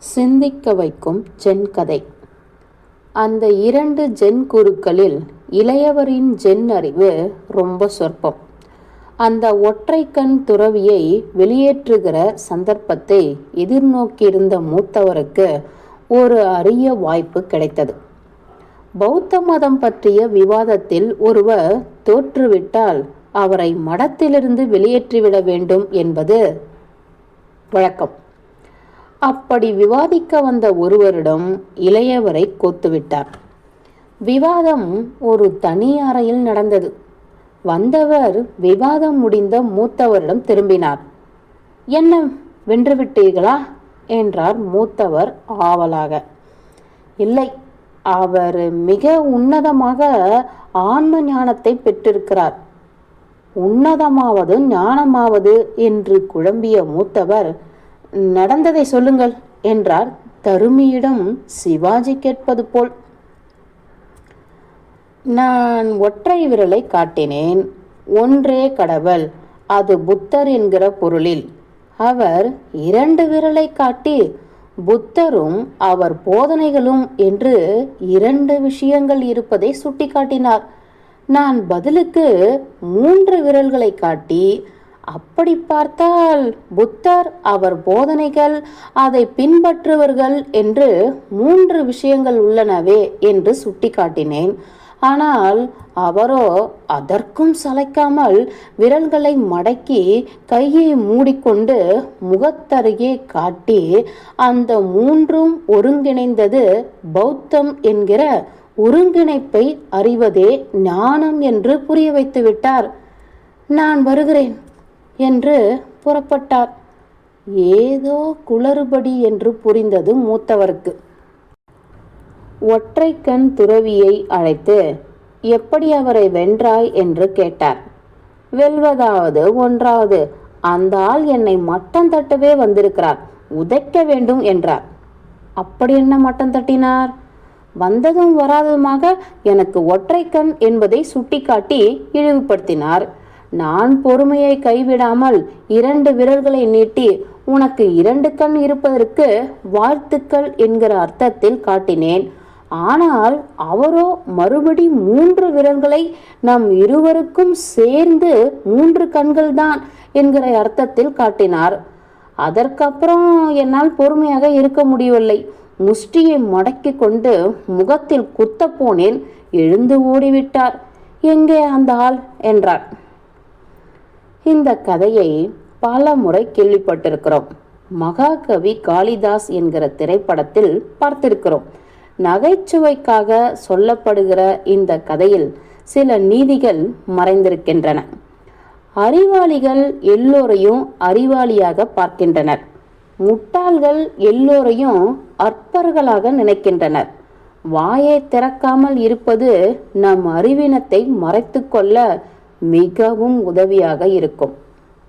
சிந்திக்க வைக்கும் ஜென் கதை. அந்த இரண்டு ஜென் குருக்களில் இளையவரின் ஜென் அறிவு ரொம்ப சொற்பம். அந்த ஒற்றை கண் துறவியை வெளியேற்றுகிற சந்தர்ப்பத்தை எதிர்நோக்கியிருந்த மூத்தவருக்கு ஒரு அரிய வாய்ப்பு கிடைத்தது. பௌத்த மதம் பற்றிய விவாதத்தில் ஒருவர் தோற்றுவிட்டால் அவரை மடத்திலிருந்து வெளியேற்றிவிட வேண்டும் என்பது வழக்கம். அப்படி விவாதிக்க வந்த ஒருவரிடம் இளையவரை கோத்துவிட்டார். விவாதம் ஒரு தனி அறையில் நடந்தது. வந்தவர் விவாதம் முடிந்த மூத்தவரிடம் திரும்பினார். என்ன வென்றுவிட்டீர்களா என்றார் மூத்தவர் ஆவலாக. இல்லை அவர் மிக உன்னதமாக ஆன்ம ஞானத்தை பெற்றிருக்கிறார். உன்னதமாவது ஞானமாவது என்று குழம்பிய மூத்தவர் நடந்ததை சொல்லுங்கள் என்றார் தருமியிடம் சிவாஜி கேட்பது போல். நான் ஒற்றை விரலை காட்டினேன். ஒன்றே கடவுள் அது புத்தர் என்கிற பொருளில். அவர் இரண்டு விரலை காட்டி புத்தரும் அவர் போதனைகளும் என்று இரண்டு விஷயங்கள் இருப்பதை சுட்டிக்காட்டினார். நான் பதிலுக்கு மூன்று விரல்களை காட்டி அப்படி பார்த்தால் புத்தர் அவர் போதனைகள் அதை பின்பற்றுவர்கள் என்று மூன்று விஷயங்கள் உள்ளனவே என்று சுட்டிக்காட்டினேன். ஆனால் அவரோ அதற்கும் சளைக்காமல் விரல்களை மடக்கி கையை மூடிக்கொண்டு முகத்தருகே காட்டி அந்த மூன்றும் ஒருங்கிணைந்தது பௌத்தம் என்கிற ஒருங்கிணைப்பை அறிவதே ஞானம் என்று புரிய வைத்து விட்டார் நான் வருகிறேன். என்று புறப்பட்டார். ஏதோ குளறுபடி என்று புரிந்தது மூத்தவருக்கு. ஒற்றை கண் துறவியை அழைத்து எப்படி அவரை வென்றாய்? என்று கேட்டார். வெல்வதாவது ஒன்றாவது. அந்த ஆள் என்னை மட்டம் தட்டவே வந்திருக்கிறார். உதைக்க வேண்டும் என்றார். அப்படி என்ன மட்டம் தட்டினார்? வந்ததும் வராததுமாக எனக்கு ஒற்றை கண் என்பதை சுட்டிக்காட்டி இழிவுபடுத்தினார். நான் பொறுமையை கைவிடாமல் இரண்டு விரல்களை நீட்டி உனக்கு இரண்டு கண் இருப்பதற்கு வாழ்த்துக்கள் என்கிற அர்த்தத்தில் காட்டினேன். ஆனால் அவரோ மறுபடி மூன்று விரல்களை நம் இருவருக்கும் சேர்ந்து மூன்று கண்கள் தான் என்கிற அர்த்தத்தில் காட்டினார். அதற்கப்புறம் என்னால் பொறுமையாக இருக்க முடியவில்லை. முஷ்டியை மடக்கி கொண்டு முகத்தில் குத்த போனேன். எழுந்து ஓடிவிட்டார். எங்கே அந்த ஆள்? என்றார். இந்த கதையை பல முறை கேள்விப்பட்டிருக்கிறோம். மகாகவி காளிதாஸ் என்கிற திரைப்படத்தில் பார்த்திருக்கிறோம். நகைச்சுவைக்காக சொல்லப்படுகிற இந்த கதையில் சில நீதிகள் மறைந்திருக்கின்றன. அறிவாளிகள் எல்லோரையும் அறிவாளியாக பார்க்கின்றனர். முட்டாள்கள் எல்லோரையும் அற்பர்களாக நினைக்கின்றனர். வாயை திறக்காமல் இருப்பது நம் அறிவினத்தை மறைத்து கொள்ள மிகவும் உதவியாக இருக்கும்.